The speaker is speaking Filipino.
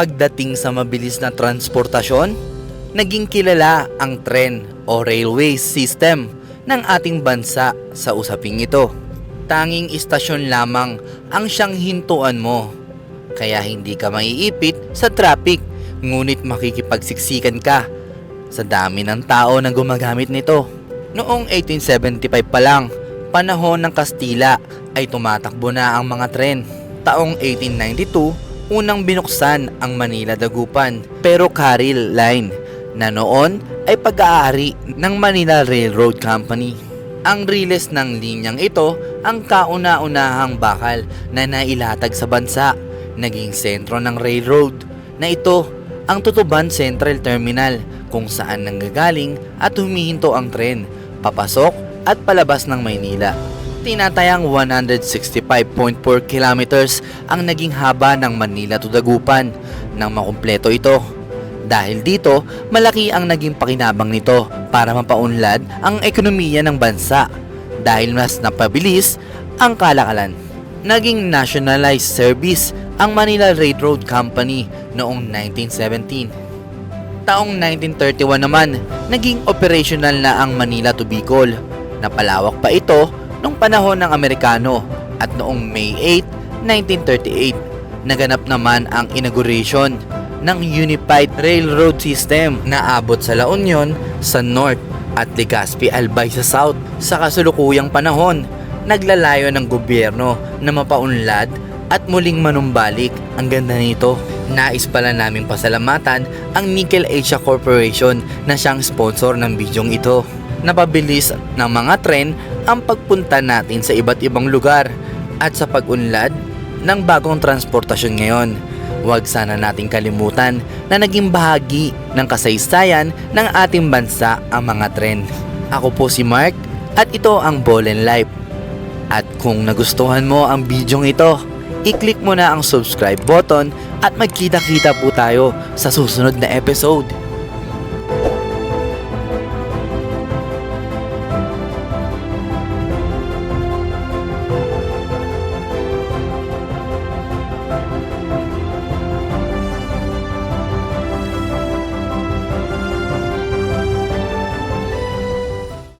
Pagdating sa mabilis na transportasyon, naging kilala ang tren o railway system ng ating bansa sa usaping ito. Tanging istasyon lamang ang siyang hintuan mo. Kaya hindi ka maiipit sa traffic, ngunit makikipagsiksikan ka sa dami ng tao na gumagamit nito. Noong 1875 pa lang, panahon ng Kastila ay tumatakbo na ang mga tren. Taong 1892, unang binuksan ang Manila Dagupan pero Carril Line na noon ay pag-aari ng Manila Railroad Company. Ang riles ng linyang ito ang kauna-unahang bakal na nailatag sa bansa. Naging sentro ng railroad na ito ang Tutuban Central Terminal kung saan nanggagaling at humihinto ang tren, papasok at palabas ng Maynila. Tinatayang 165.4 kilometers ang naging haba ng Manila to Dagupan nang makumpleto ito. Dahil dito, malaki ang naging pakinabang nito para mapaunlad ang ekonomiya ng bansa dahil mas napabilis ang kalakalan. Naging nationalized service ang Manila Railroad Company noong 1917. Taong 1931 naman, naging operational na ang Manila to Bicol. Napalawak pa ito nung panahon ng Amerikano at noong May 8, 1938, naganap naman ang inauguration ng Unified Railroad System na abot sa La Union sa North at Legazpi Albay sa South. Sa kasulukuyang panahon, naglalayo ng gobyerno na mapaunlad at muling manumbalik ang ganda nito. Nais pala naming pasalamatan ang Nickel Asia Corporation na siyang sponsor ng bidyong ito. Napabilis ng mga tren ang pagpunta natin sa iba't ibang lugar at sa pag-unlad ng bagong transportasyon ngayon. Huwag sana nating kalimutan na naging bahagi ng kasaysayan ng ating bansa ang mga tren. Ako po si Mark at ito ang and Life. At kung nagustuhan mo ang bidyong ito, i-click mo na ang subscribe button at magkita-kita po tayo sa susunod na episode.